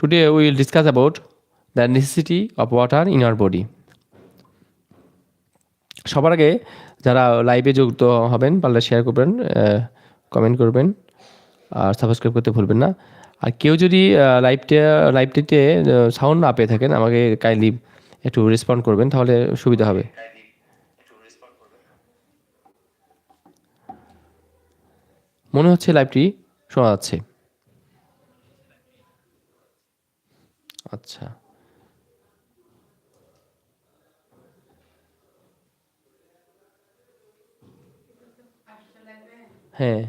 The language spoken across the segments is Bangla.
Today we will discuss about the necessity of water in our body. সবার আগে যারা লাইভে যুক্ত হবেন, পারলে শেয়ার করবেন কমেন্ট করবেন, আর সাবস্ক্রাইব করতে ভুলবেন না। আর কেউ যদি লাইভটা লাইভটিতে সাউন্ড না পেয়ে থাকেন, আমাকে কাইন্ডলি একটু রেসপন্ড করবেন, তাহলে সুবিধা হবে। মনে হচ্ছে লাইভটি শোনা যাচ্ছে। আচ্ছা। হ্যাঁ।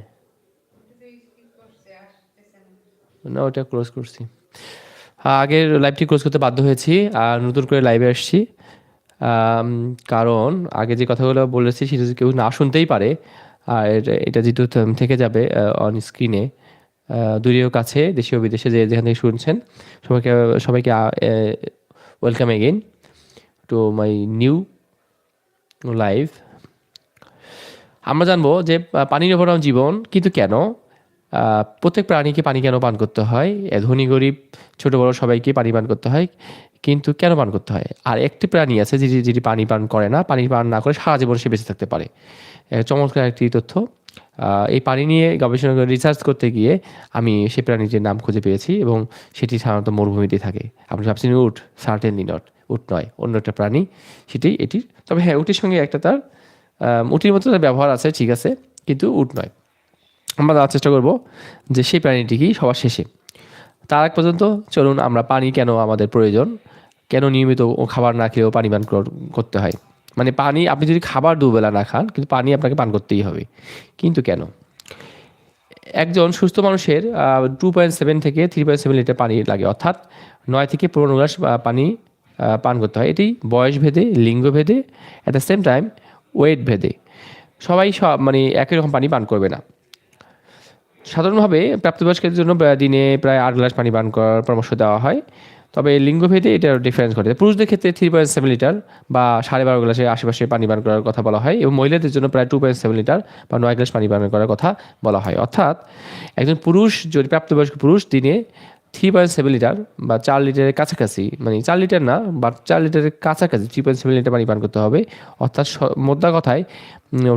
না ওটা ক্লোজ করছি। হ্যাঁ, আগের লাইভটি ক্লোজ করতে বাধ্য হয়েছি আর নতুন করে লাইভে আসছি। কারণ আগে যে কথাগুলো বলেছি সেটা কেউ না শুনতেই পারে আর এটা যেহেতু থেকে যাবে অন স্ক্রিনে দূরেও কাছে দেশীয় বিদেশে যে যেখান থেকে শুনছেন, সবাইকে সবাইকে welcome again to my new live আমরা জানব যে পানি নির্ভর জীবন কিন্তু কেন? প্রত্যেক প্রাণীকে পানি কেন পান করতে হয়? ধনী, গরিব, ছোট, বড় সবাইকে পানি পান করতে হয়, কিন্তু কেন পান করতে হয়? আর একটি প্রাণী আছে যেটি যেটি পানি পান করে না, পানি পান না করে সারা জীবন সে বেঁচে থাকতে পারে। চমৎকার একটি তথ্য। এই পানি নিয়ে গবেষণা করে রিসার্চ করতে গিয়ে আমি সেই প্রাণীটির নাম খুঁজে পেয়েছি এবং সেটি সাধারণত মরুভূমিতে থাকে। আপনি ভাবছেন, উট সার্টেনলি নট উট নয়, অন্য একটা প্রাণী, সেটি এটির। তবে হ্যাঁ উটির সঙ্গে একটা তার উটির মতো তার ব্যবহার আছে, ঠিক আছে, কিন্তু উট নয়। আমরা দেওয়ার চেষ্টা করব যে সেই প্রাণীটি কি সবার শেষে। তার আগ পর্যন্ত চলুন আমরা পানি কেন আমাদের প্রয়োজন? কেন নিয়মিত খাবার না খেলেও পানি পান কর- করতে হয়? মানে পানি, আপনি যদি খাবার দুবেলা না খান, কিন্তু পানি আপনাকে পান করতেই হবে। কিন্তু কেন? একজন সুস্থ মানুষের টু পয়েন্ট সেভেন থেকে থ্রি পয়েন্ট সেভেন লিটার পানি লাগে, অর্থাৎ নয় থেকে পনেরো গ্লাস পানি পান করতে হয়। এটি বয়স ভেদে, লিঙ্গ ভেদে at the same time weight ভেদে। সবাই সব মানে একই রকম পানি পান করবে না। সাধারণভাবে প্রাপ্তবয়স্কদের জন্য দিনে প্রায় আট গ্লাস পানি পান করার পরামর্শ দেওয়া হয়। তবে লিঙ্গভেদে এটার ডিফারেন্স ঘটে। পুরুষদের ক্ষেত্রে থ্রি পয়েন্ট সেভেন লিটার বা সাড়ে বারো গ্লাসের আশেপাশে পানি পান করার কথা বলা হয় এবং মহিলাদের জন্য প্রায় টু পয়েন্ট সেভেন লিটার বা নয় গ্লাস পানি পান করার কথা বলা হয়। অর্থাৎ একজন পুরুষ, যদি প্রাপ্তবয়স্ক পুরুষ দিনে থ্রি পয়েন্ট সেভেন লিটার বা চার লিটারের কাছাকাছি মানে চার লিটার না, বা চার লিটারের কাছাকাছি থ্রি পয়েন্ট সেভেন লিটার পানি পান করতে হবে। অর্থাৎ মোদ্দা কথায়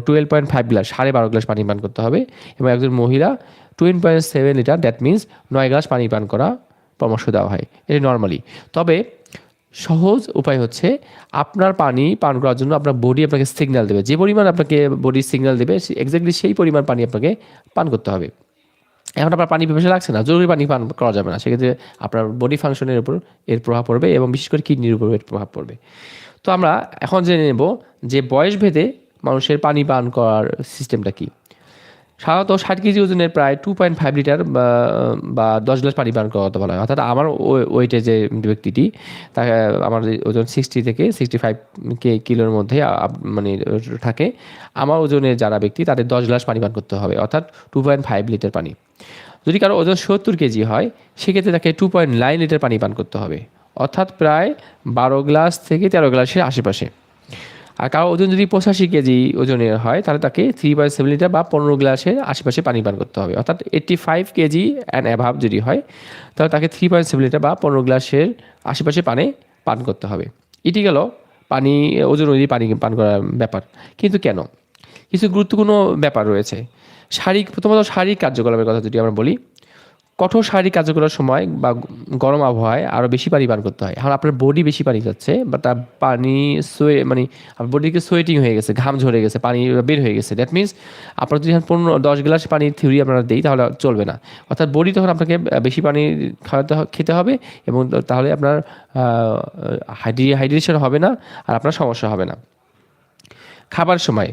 টুয়েলভ পয়েন্ট ফাইভ গ্লাস সাড়ে বারো গ্লাস পানি পান করতে হবে এবং একজন মহিলা two point seven litre that means নয় গ্লাস পানি পান করা পরামর্শ দেওয়া হয়। এটা নর্মালি তবে সহজ উপায় হচ্ছে আপনার পানি পান করার জন্য আপনার বডি আপনাকে সিগন্যাল দেবে। যে পরিমাণ আপনাকে বডি সিগন্যাল দেবে এক্স্যাক্টলি সেই পরিমাণ পানি আপনাকে পান করতে হবে। এখন আপনার পানি পিপাসা লাগছে না, জরুরি পানি পান করা যাবে না। সেক্ষেত্রে আপনার বডি ফাংশনের উপর এর প্রভাব পড়বে এবং বিশেষ করে কিডনির উপর এর প্রভাব পড়বে। তো আমরা এখন জেনে নেব যে বয়স ভেদে মানুষের পানি পান করার সিস্টেমটা কী। সাধারণত ষাট কেজি ওজনের প্রায় টু পয়েন্ট ফাইভ লিটার বা দশ গ্লাস পানি পান করা বলা হয়। অর্থাৎ আমার ওয়েটে যে ব্যক্তিটি, তাকে, আমার ওজন সিক্সটি থেকে সিক্সটি ফাইভ কে, কিলোর মধ্যে মানে থাকে, আমার ওজনের যারা ব্যক্তি, তাদের দশ গ্লাস পানি পান করতে হবে, অর্থাৎ টু পয়েন্ট ফাইভ লিটার পানি। যদি কারও ওজন সত্তর কেজি হয়, সেক্ষেত্রে তাকে টু পয়েন্ট নাইন লিটার পানি পান করতে হবে, অর্থাৎ প্রায় বারো গ্লাস থেকে তেরো গ্লাসের আশেপাশে। আর কারও ওজন যদি পঁচাশি কেজি ওজনের হয়, তাহলে তাকে থ্রি পয়েন্ট সেভেন লিটার বা পনেরো গ্লাসের আশেপাশে পানি পান করতে হবে। অর্থাৎ eighty five kg and above যদি হয়, তাহলে তাকে থ্রি পয়েন্ট সেভেন লিটার বা পনেরো গ্লাসের আশেপাশে পানি পান করতে হবে। এটি গেল পানি, ওজন অনুযায়ী পানি পান করার ব্যাপার। কিন্তু কেন? কিছু গুরুত্বপূর্ণ ব্যাপার রয়েছে। শারীরিক, প্রথমত শারীরিক কার্যকলাপের কথা যদি আমরা বলি কঠোর শারীরিক কার্যকলাপের সময় বা গরম আবহাওয়ায় আরও বেশি পানি পান করতে হয়। এখন আপনার বডি বেশি পানি যাচ্ছে বা তার পানি সোয়ে মানে আপনার বডিকে সোয়েটিং হয়ে গেছে, ঘাম ঝরে গেছে, পানি বের হয়ে গেছে। দ্যাট মিনস আপনার যদি এখন পনেরো, দশ গ্লাস পানির থিওরি আপনারা দেই, তাহলে চলবে না। অর্থাৎ বডি তখন আপনাকে বেশি পানি খাওয়াতে খেতে হবে এবং তাহলে আপনার হাইড্রি হাইড্রেশন হবে না আর আপনার সমস্যা হবে না। খাবার সময়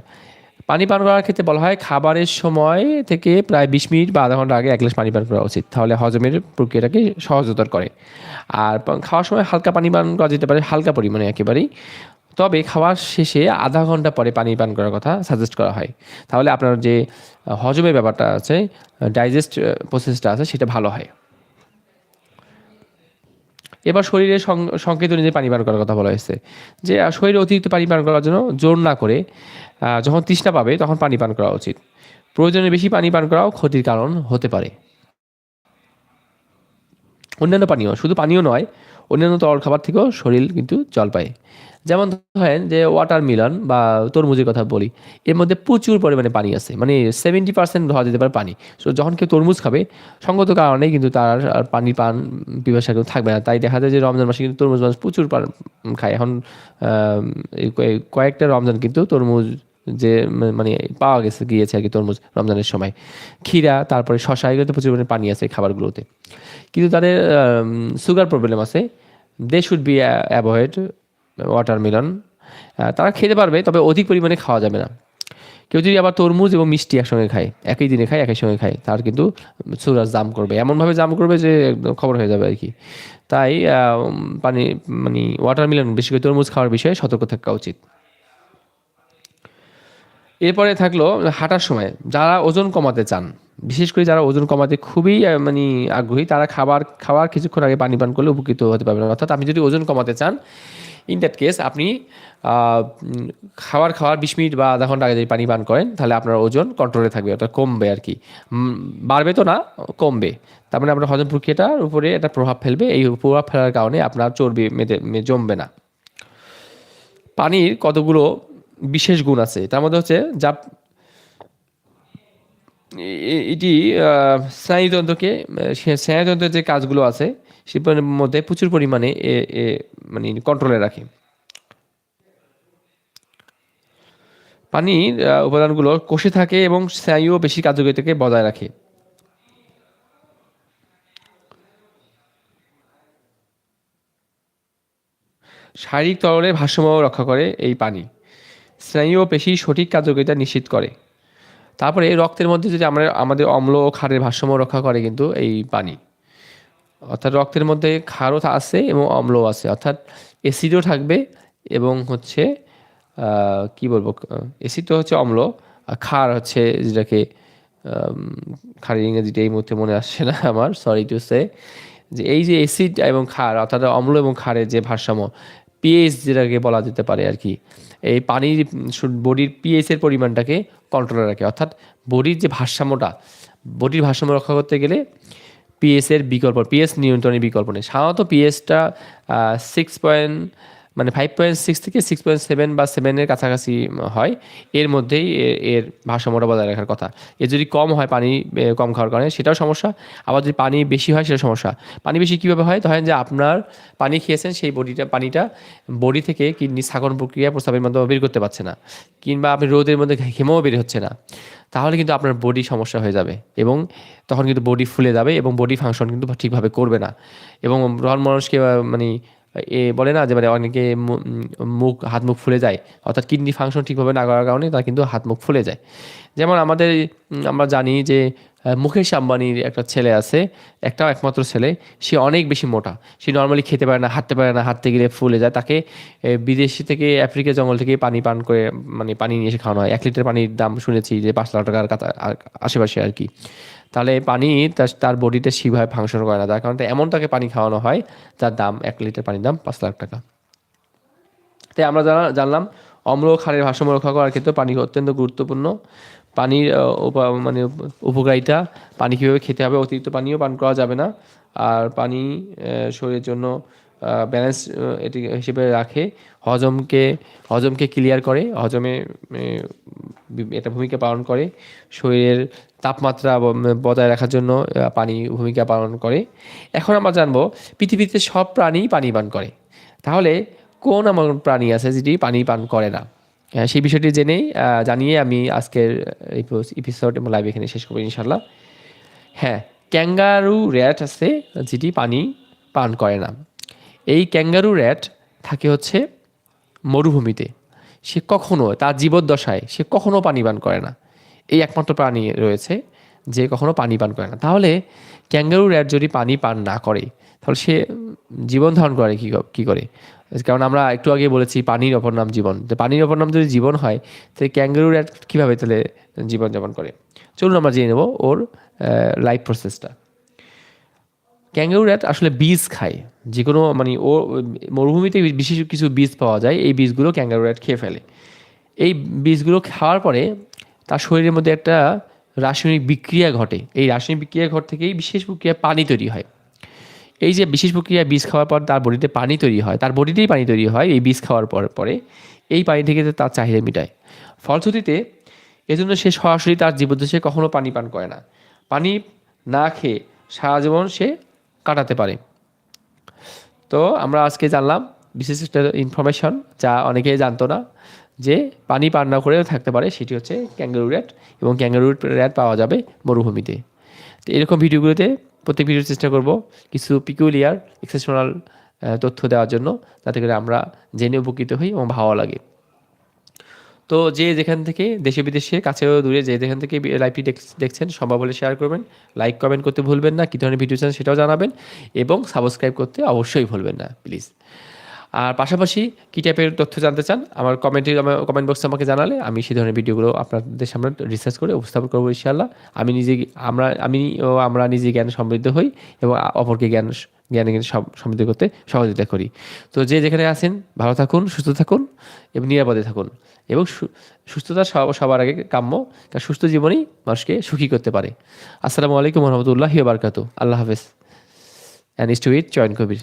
পানি পান করার ক্ষেত্রে বলা হয় খাবারের সময় থেকে প্রায় বিশ মিনিট বা আধা ঘণ্টা আগে এক গ্লাস পানি পান করা উচিত। তাহলে হজমের প্রক্রিয়াটাকে সহজতর করে। আর খাওয়ার সময় হালকা পানি পান করা যেতে পারে, হালকা পরিমাণে একেবারেই। তবে খাওয়ার শেষে আধা ঘণ্টা পরে পানি পান করার কথা সাজেস্ট করা হয়। তাহলে আপনার যে, হজমের ব্যাপারটা আছে ডাইজেস্ট প্রসেসটা আছে, সেটা ভালো হয়। এবার শরীরে সংকেত অনুযায়ী পানি পান করার কথা বলা হয়েছে। যে শরীরে অতিরিক্ত পানি পান করার জন্য জোর না করে যখন তৃষ্ণা পাবে তখন পানি পান করা উচিত। প্রয়োজনে বেশি পানি পান করাও ক্ষতির কারণ হতে পারে। অন্যান্য পানীয়, শুধু পানীয় নয়, অন্যান্য তরল খাবার থেকেও শরীর কিন্তু জল পায়। যেমন ধরেন যে ওয়াটার মিলন বা তরমুজের কথা বলি, এর মধ্যে প্রচুর পরিমাণে পানি আছে মানে সেভেন্টি পার্সেন্ট ধরা যেতে পারে পানি। সো যখন কেউ তরমুজ খাবে, সঙ্গত কারণে কিন্তু তার আর পানি পান পিপাসা কিন্তু থাকবে না। তাই দেখা যায় যে রমজান মাসে কিন্তু তরমুজ মানুষ প্রচুর খায়। এখন কয়েকটা রমজান কিন্তু তরমুজ যে মানে পাওয়া গেছে, গিয়েছে আর কি তরমুজ রমজানের সময়। ক্ষীরা, তারপরে শশা এগুলোতে প্রচুর পরিমাণে পানি আছে খাবারগুলোতে। কিন্তু তাদের সুগার প্রবলেম আছে। They should be avoid watermelon তারা খেতে পারবে, তবে অধিক পরিমাণে খাওয়া যাবে না। কেউ যদি আবার তরমুজ এবং মিষ্টি একসঙ্গে খায়, একই দিনে খায়, একই সঙ্গে খায়, তার কিন্তু সুগার জাম করবে। এমনভাবে জাম করবে যে খবর হয়ে যাবে আর কি। তাই পানি মানে ওয়াটারমেলন বেশি করে তরমুজ খাওয়ার বিষয়ে সতর্ক থাকা উচিত। এরপরে থাকল হাঁটার সময়। যারা ওজন কমাতে চান, বিশেষ করে যারা ওজন কমাতে খুবই মানে আগ্রহী, তারা খাবার, খাওয়ার কিছুক্ষণ আগে পানি পান করলে উপকৃত হতে পারবেন। অর্থাৎ আপনি যদি ওজন কমাতে চান ইন দ্যাট কেস আপনি খাবার খাওয়ার বিশ মিনিট বা আধা ঘণ্টা আগে যদি পানি পান করেন, তাহলে আপনার ওজন কন্ট্রোলে থাকবে, অর্থাৎ কমবে আর কি। বাড়বে তো না, কমবে। তার মানে আপনার হজম প্রক্রিয়াটার উপরে একটা প্রভাব ফেলবে, এই প্রভাব ফেলার কারণে আপনার চর্বি মেদে জমবে না। পানির কতগুলো বিশেষ গুণ আছে। তার মধ্যে হচ্ছে যা এটি স্নায়ুতন্ত্রকে স্নায়ুতন্ত্রের যে কাজগুলো আছে সেগুলোর মধ্যে প্রচুর পরিমাণে মানে কন্ট্রোলে রাখে। পানির উপাদানগুলো কোষে থাকে এবং স্নায়ু বেশি কার্যকারিতাকে বজায় রাখে। শারীরিক তরলের ভারসাম্য রক্ষা করে এই পানি। স্নায়ু ও পেশি সঠিক কার্যকারিতা নিশ্চিত করে। তারপরে রক্তের মধ্যে যদি আমরা আমাদের অম্ল ও ক্ষারের ভারসাম্য রক্ষা করে কিন্তু এই পানি। অর্থাৎ রক্তের মধ্যে ক্ষারও আছে এবং অম্লও আছে। অর্থাৎ অ্যাসিডও থাকবে এবং হচ্ছে কি বলব অ্যাসিড তো হচ্ছে অম্ল, আর ক্ষার হচ্ছে যেটাকে ক্ষারের ইংরেজিটা এই মুহূর্তে মনে আসছে না আমার সরি টু সে যে এই যে অ্যাসিড এবং ক্ষার, অর্থাৎ অম্ল এবং ক্ষারের যে ভারসাম্য পিএইচ যেটাকে বলা যেতে পারে আর কি, এই পানির বডির পিএইচের পরিমাণটাকে কন্ট্রোলে রাখে। অর্থাৎ বডির যে ভারসাম্যটা, বডির ভারসাম্য রক্ষা করতে গেলে পিএসের বিকল্প পিএস নিয়ন্ত্রণের বিকল্প নেই। সাধারণত পিএসটা সিক্স পয়েন্ট মানে ফাইভ পয়েন্ট সিক্স থেকে সিক্স পয়েন্ট সেভেন বা সেভেনের কাছাকাছি হয়। এর মধ্যেই এর ভারসাম্যটা বজায় রাখার কথা। এর যদি কম হয় পানি কম খাওয়ার কারণে, সেটাও সমস্যা। আবার যদি পানি বেশি হয় সেটা সমস্যা। পানি বেশি কীভাবে হয়? ধরেন যে আপনার পানি খেয়েছেন, সেই বডিটা, পানিটা বডি থেকে কিডনি স্থাপন প্রক্রিয়া প্রস্তাবের মাধ্যমে বের করতে পারছে না। কিংবা আপনি রোদের মধ্যে ঘেমেও বের হচ্ছে না। তাহলে কিন্তু আপনার বডি সমস্যা হয়ে যাবে এবং তখন কিন্তু বডি ফুলে যাবে এবং বডি ফাংশন কিন্তু ঠিকভাবে করবে না। এবং রহন মানুষকে মানে এ বলে না যে মানে অনেকে মুখ, হাত মুখ ফুলে যায়। অর্থাৎ কিডনি ফাংশন ঠিকভাবে না করার কারণে তারা কিন্তু হাত মুখ ফুলে যায়। যেমন আমাদের আমরা জানি যে মুকেশ আম্বানির একটা ছেলে আছে, একটাও একমাত্র ছেলে, সে অনেক বেশি মোটা। সে নর্মালি খেতে পারে না, হাঁটতে পারে না, হাঁটতে গেলে ফুলে যায়। তাকে বিদেশি থেকে, আফ্রিকা জঙ্গল থেকে পানি পান করে মানে পানি নিয়ে এসে খাওয়ানো হয়। এক লিটার পানির দাম শুনেছি যে পাঁচ লাখ টাকার আশেপাশে আর কি। তাহলে পানি তার- বডিতে সেভাবে ফাংশন করে না। তার কারণে এমন তাকে পানি খাওয়ানো হয়, যার দাম এক লিটার পানির দাম পাঁচ লাখ টাকা। তাই আমরা জানা জানলাম অম্ল ক্ষারের ভারসাম্য রক্ষা করার ক্ষেত্রে পানি অত্যন্ত গুরুত্বপূর্ণ। পানির উপ- মানে উপকারিতা, পানি কীভাবে খেতে হবে, অতিরিক্ত পানিও পান করা যাবে না। আর পানি শরীরের জন্য ব্যালেন্স এটি হিসেবে রাখে। হজমকে হজমকে ক্লিয়ার করে, হজমে একটা ভূমিকা পালন করে। শরীরের তাপমাত্রা বজায় রাখার জন্য পানি ভূমিকা পালন করে। এখন আমরা জানব, পৃথিবীতে সব প্রাণী পানি পান করে। তাহলে কোন এমন প্রাণী আছে যেটি পানি পান করে না? সেই বিষয়টি জেনেই জানিয়ে আমি আজকের এপিসোড এবং লাইভ এখানে শেষ করব ইনশাল্লাহ হ্যাঁ ক্যাঙ্গারু র্যাট আছে, যেটি পানি পান করে না। এই ক্যাঙ্গারু র্যাট থাকে হচ্ছে মরুভূমিতে। সে কখনো, তার জীবদ্দশায় সে কখনো পানি পান করে না। এই একমাত্র প্রাণী রয়েছে যে কখনো পানি পান করে না। তাহলে ক্যাঙ্গারু র্যাট যদি পানি পান না করে, তাহলে সে জীবন ধারণ করে কী কী করে? কারণ আমরা একটু আগে বলেছি পানির অপর নাম জীবন। তো পানির অপর নাম যদি জীবন হয়, তাহলে ক্যাঙ্গারু র্যাট কীভাবে তাহলে জীবনযাপন করে? চলুন আমরা জেনে নেব ওর লাইফ প্রসেসটা ক্যাঙ্গারু র্যাট আসলে বীজ খায়। যে কোনো মানে ও, মরুভূমিতে বিশেষ কিছু বীজ পাওয়া যায়, এই বীজগুলো ক্যাঙ্গারু র্যাট খেয়ে ফেলে। এই বীজগুলো খাওয়ার পরে তার শরীরের মধ্যে একটা রাসায়নিক বিক্রিয়া ঘটে। এই রাসায়নিক বিক্রিয়া ঘট থেকেই বিশেষ প্রক্রিয়া পানি তৈরি হয়। এই যে বিশেষ প্রক্রিয়া বীজ খাওয়ার পর তার বডিতে পানি তৈরি হয়, তার বডিতেই পানি তৈরি হয় এই বীজ খাওয়ার পর, পরে এই পানি থেকে তার চাহিদা মেটায়। ফলশ্রুতিতে এজন্য সে সরাসরি তার জীবদ্দশে কখনো পানি পান করে না। পানি না খেয়ে সারা জীবন সে কাটাতে পারে। তো আমরা আজকে জানলাম বিশেষ একটা ইনফরমেশন যা অনেকেই জানতো না, যে পানি পান না করেও থাকতে পারে, সেটি হচ্ছে ক্যাঙ্গারু র্যাট এবং ক্যাঙ্গারু র্যাট পাওয়া যাবে মরুভূমিতে। তো এরকম ভিডিওগুলোতে প্রত্যেক ভিডিওর চেষ্টা করব কিছু পিকুলিয়ার এক্সেপশনাল তথ্য দেওয়ার জন্য, যাতে করে আমরা জেনে উপকৃত হই এবং ভালো লাগে। তো যে যেখান থেকে দেশে বিদেশে, কাছেও দূরে যে যেখান থেকে লাইভটি দেখছেন, সম্ভব হলে শেয়ার করবেন লাইক কমেন্ট করতে ভুলবেন না, কী ধরনের ভিডিও চান সেটাও জানাবেন এবং সাবস্ক্রাইব করতে অবশ্যই ভুলবেন না প্লিজ আর পাশাপাশি কী টাইপের তথ্য জানতে চান, আমার কমেন্টে কমেন্ট বক্সে আমাকে জানালে আমি সেই ধরনের ভিডিওগুলো আপনাদের সামনে রিসার্চ করে উপস্থাপন করব ইনশাল্লাহ আমি নিজে আমরা, আমি ও আমরা নিজে জ্ঞান সমৃদ্ধ হই এবং অপরকে জ্ঞান জ্ঞানে জ্ঞান সম- সমৃদ্ধ করতে সহযোগিতা করি। তো যে যেখানে আছেন, ভালো থাকুন, সুস্থ থাকুন এবং নিরাপদে থাকুন এবং সুস্থতা সব- সবার আগে কাম্য তার সুস্থ জীবনই মানুষকে সুখী করতে পারে। আসসালামু আলাইকুম রহমতুল্লাহ বারকাতু আল্লাহ হাফেজ। And is to it join Kabir